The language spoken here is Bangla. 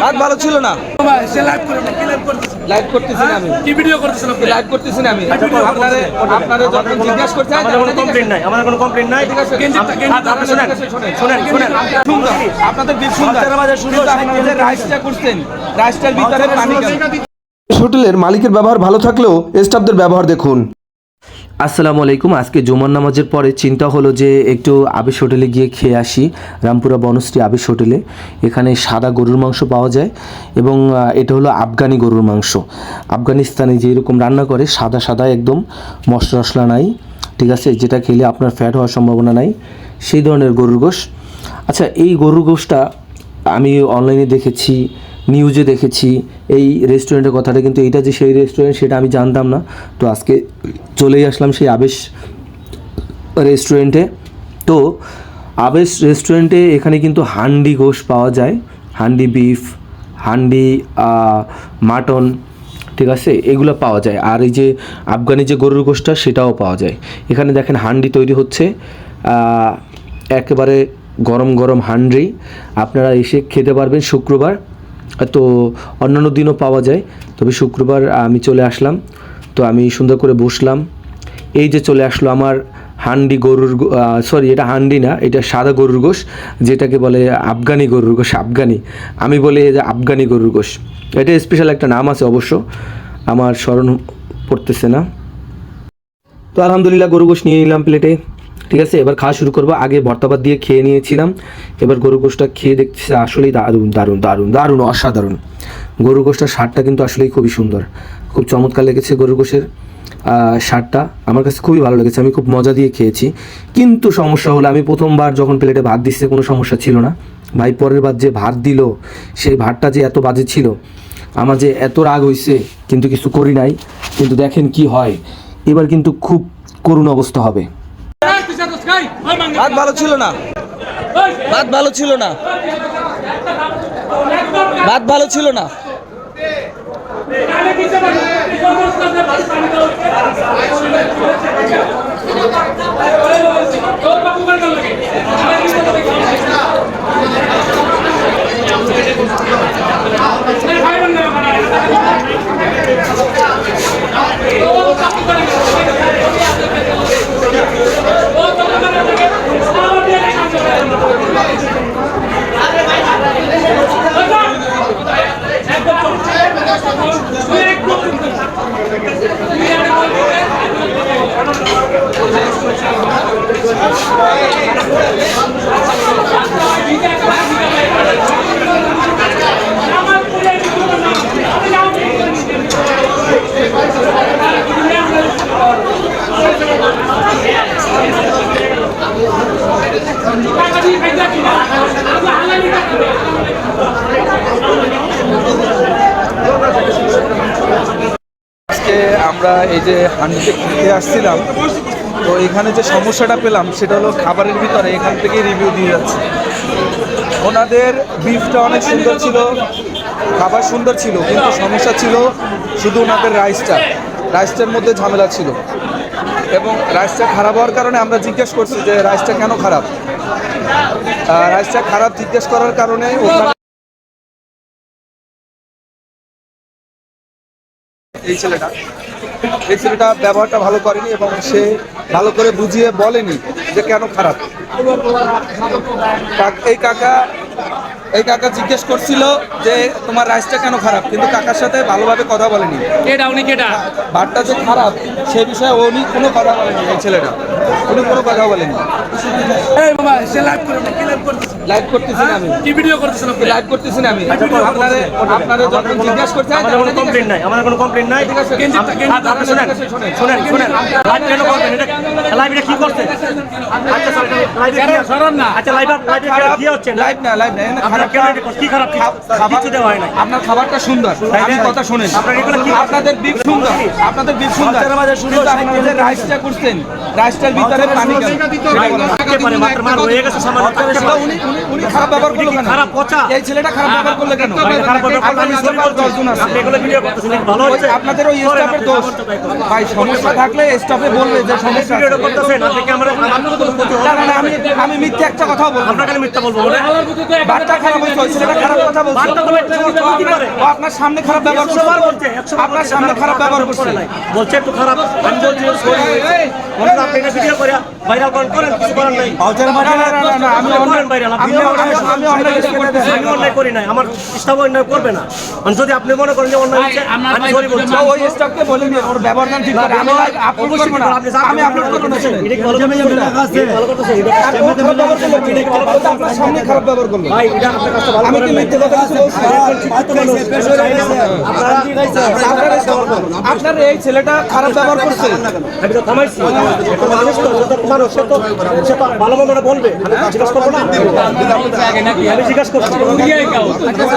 ভাত ভালো ছিল না। লাইভ করতেছে না আমি। কি ভিডিও করতেছেন আপনি? লাইভ করতেছি না আমি। আপনারে আপনারে যখন জিজ্ঞাসা করতে হয় কোনো কমপ্লেন নাই আমাদের কোনো কমপ্লেন নাই। গেঞ্জিটা গেঞ্জিটা আপনি শুনেন শুনেন শুনেন আপনাদের রাইসটা করছেন রাইসটার ভিতরে পানি হোটেলের মালিকের ব্যবহার ভালো থাকলেও স্টাফদের ব্যবহার দেখুন। আসসালামু আলাইকুম। আজকে জুমার নামাজের পরে চিন্তা হলো যে একটু আবিস হোটেলে গিয়ে খেয়ে আসি। রামপুরা বনশ্রী আবিস হোটেলে। এখানে সাদা গরুর মাংস পাওয়া যায় এবং এটা হলো আফগানি গরুর মাংস। আফগানিস্তানে যেরকম রান্না করে, সাদা সাদা একদম, মশলা টশলা নাই, ঠিক আছে? যেটা খেলে আপনার ফ্যাট হওয়ার সম্ভাবনা নাই। সেই ধরনের গরুর গোশ। আচ্ছা এই গরুর গোশটা আমি অনলাইনে দেখেছি নিউজে দেখেছি এই রেস্টুরেন্টের কথাটা, কিন্তু এইটা যে সেই রেস্টুরেন্ট সেটা আমি জানতাম না। তো আজকে চলেই আসলাম সেই আবেশ রেস্টুরেন্টে তো আবেশ রেস্টুরেন্টে এখানে কিন্তু হান্ডি গোশ পাওয়া যায়। হান্ডি বিফ হান্ডি মাটন ঠিক আছে? এগুলো পাওয়া যায়। আর এই যে আফগানি যে গরুর গোশটা, সেটাও পাওয়া যায়। এখানে দেখেন হান্ডি তৈরি হচ্ছে একেবারে গরম গরম হান্ডি। আপনারা এসে খেতে পারবেন শুক্রবার। তো অন্যান্য দিনও পাওয়া যায়। তবে শুক্রবার আমি চলে আসলাম। তো আমি সুন্দর করে বসলাম। এই যে চলে আসলো আমার হান্ডি গরুর সরি এটা হান্ডি না, এটা সাদা গরুর গোশ, যেটাকে বলে আফগানি গরুর গোশ, আফগানি। আমি বলি যে আফগানি গরুর গোশ। এটা স্পেশাল একটা নাম আছে অবশ্য, আমার স্মরণ পড়তেছে না। তো আলহামদুলিল্লাহ গরু গোশ নিয়ে নিলাম প্লেটে ঠিক আছে এবার খাওয়া শুরু করব। আগে ভর্তাবাদ দিয়ে খেয়ে নিয়েছিলাম। এবার গরু গোশটা খেয়ে দেখছি আসলেই দারুণ দারুণ দারুণ দারুণ অসাধারণ। গরু গোশটার স্বাদটা কিন্তু আসলেই খুবই সুন্দর। খুব চমৎকার লেগেছে গরু আহ, স্বাদটা। আমার কাছে খুবই ভালো লেগেছে আমি খুব মজা দিয়ে খেয়েছি। কিন্তু সমস্যা হলো আমি প্রথমবার যখন প্লেটে ভাত দিচ্ছে কোনো সমস্যা ছিল না। ভাই পরের বার যে ভাত দিল সেই ভাতটা যে এত বাজে ছিল আমার যে এত রাগ হইছে কিন্তু কিছু করি নাই। কিন্তু দেখেন কি হয় এবার কিন্তু খুব করুণ অবস্থা হবে। ভাত ভালো ছিল না। ভাত ভালো ছিল না। ভাত ভালো ছিল না আজকে আমরা এই যে হান্ডিতে খেতে আসছিলাম, তো এখানে যে সমস্যাটা পেলাম সেটা হলো খাবারের ভিতরে এখান থেকে রিভিউ দিয়ে যাচ্ছে। ওনাদের বিফটা অনেক সুন্দর ছিল, খাবার সুন্দর ছিল, কিন্তু সমস্যা ছিল শুধু ওনাদের রাইসটা রাইসটার মধ্যে ঝামেলা ছিল। এবং রাইসটা খারাপ হওয়ার কারণে আমরা জিজ্ঞেস করছি যে রাইসটা কেন খারাপ? রাইসটা খারাপ জিজ্ঞেস করার কারণে ওখানে এই ছেলেটা। এই ছেলেটা ব্যবহারটা ভালো করেনি এবং সে ভালো করে বুঝিয়ে বলেনি যে কেন খারাপ। এই কাকা এই কাকা জিজ্ঞেস করছিল যে তোমার রাইসটা কেন খারাপ? কিন্তু কাকার সাথে ভালোভাবে কথা বলেনি। কেডা উনি কেডা? ভাতটা যে খারাপ সে বিষয়ে উনি কোনো কথা বলেনি এই ছেলেটা। উনি কোনো কথা বলেনি। লাইভ করে কি লাইভ করতেছে? লাইভ করতেছি আমি। কি ভিডিও করতেছেন আপনি? লাইভ করতেছি আমি। আপনারে আপনারে যখন জিজ্ঞাসা করতে হয় আমাদের কোনো তখন নাই আমাদের কোনো কমপ্লেন নাই। ঠিক আছে। গেঞ্জিটা গেঞ্জিটা আপনি শুনেন শুনেন। শুনেন লাইভ কেন করবেন? এটা লাইভ এটা কি করছে? আচ্ছা স্যার কি আছে? না। আচ্ছা লাইভ লাইভে কি হচ্ছে? লাইভ না লাইভ না আপনার খারাপ কেন কি খারাপ কিছু দেওয়া হয় নাই। আপনার খাবারটা সুন্দর। আমি কথা শুনেন। আপনার এগুলো কি? আপনাদের বিপ সুন্দর। আপনাদের বিপ সুন্দর। রাইসটা করছেন রাইসটার ভিতরে পানি কেন মাত্র মার হয়ে গেছে সামান্য। উনি উনি- খারাপ ব্যবহার করল কেন? খারাপ পচা? এই ছেলেটা খারাপ ব্যবহার করল কেন? খারাপ ব্যবহার আছে এগুলো ভিডিও করতেছেন, ভালো হচ্ছে? আপনাদের ওই স্টাফের দোষ। ভাই সমস্যা থাকলে স্টাফে বলবে যে সমস্যা করতেছেন, আপনি কি আমার- আমি আমি মিথ্যে একটা কথা বলব আপনার খালি মিথ্যা বলব বলে? বাচ্চা খারাপ হয়েছে ছেলেটা খারাপ কথা বলছে। বাচ্চা তো একটা কথা বলতে আপনার সামনে খারাপ ব্যবহার করছে। বলছে, আপনার সামনে খারাপ ব্যবহার করছে। বলছে একটু খারাপ আমি বলছি sorry আপনি ভিডিও করে ভাইরাল করেন কিছু করার নাই আমি অন্যায়- ভাইরাল আমি অন্যায়- আমি অন্যায় কিছু করতেছি না। আমি অন্যায় করি নাই আমার স্টাফ অন্যায় করবে না যদি আপনি মনে করেন যে অন্যায় হচ্ছে আমি সরি বলছি ওই স্টাফকে বলে নিয়ে ওর ব্যবহার গান ঠিক করে আমি আপলোড করব না আমি আপলোড করব না এটা ভালো করতেছেন? এটা ভালো করতেছেন? এটা আর ও খারাপ ব্যবহার করল কি? ও তো আপনার সামনে খারাপ ব্যবহার করল ভাই এটা আপনার কাজটা ভালো আমি কি মিথ্যে কথা বলছি আপনার- আপনার এই ছেলেটা খারাপ ব্যবহার করছে আমি তো থামাইছি মানুষ তো মানুষ সে তো ভালো মন্দটা বলবে? আমি জিজ্ঞাসা করব না? আমি জিজ্ঞাসা করছি হয়।